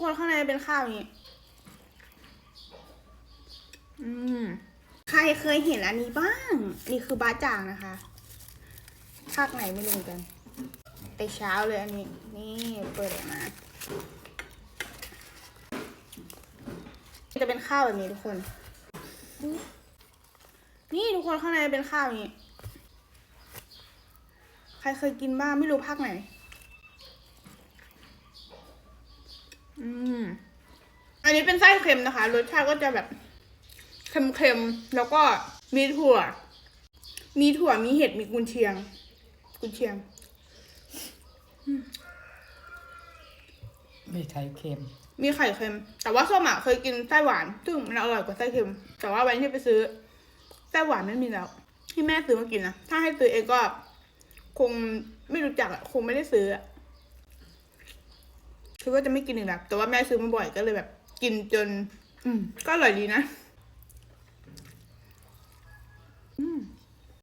คนข้างในเป็นข้าวนี้ อืม ใครเคยเห็นอันนี้บ้าง นี่คือบาจ่างนะคะภาคไหนไม่รู้กัน แต่เช้าเลยอันนี้ นี่เปิดออกมา จะเป็นข้าวแบบนี้ทุกคน นี่ทุกคนข้างในเป็นข้าวนี้ ใครเคยกินบ้างไม่รู้ภาคไหน อืม อันนี้เป็นไส้เค็มนะคะ รสชาติก็จะแบบเค็มๆ แล้วก็มีถั่ว มีถั่ว มีเห็ด มีกุนเชียง กุนเชียง มีไข่เค็ม มีไข่เค็ม แต่ว่าส้มอะเคยกินไส้หวาน ซึ่งมันอร่อยกว่าไส้เค็ม แต่ว่าวันที่ไปซื้อไส้หวานไม่มีแล้ว ที่แม่ซื้อมากินนะ ถ้าให้ซื้อเองก็ คงไม่รู้จักอะ คงไม่ได้ซื้ออะ คือว่าจะไม่กินอีกแล้วแต่ว่าแม่ซื้อมาบ่อยก็เลยแบบ กินจน อืมก็อร่อยดีนะ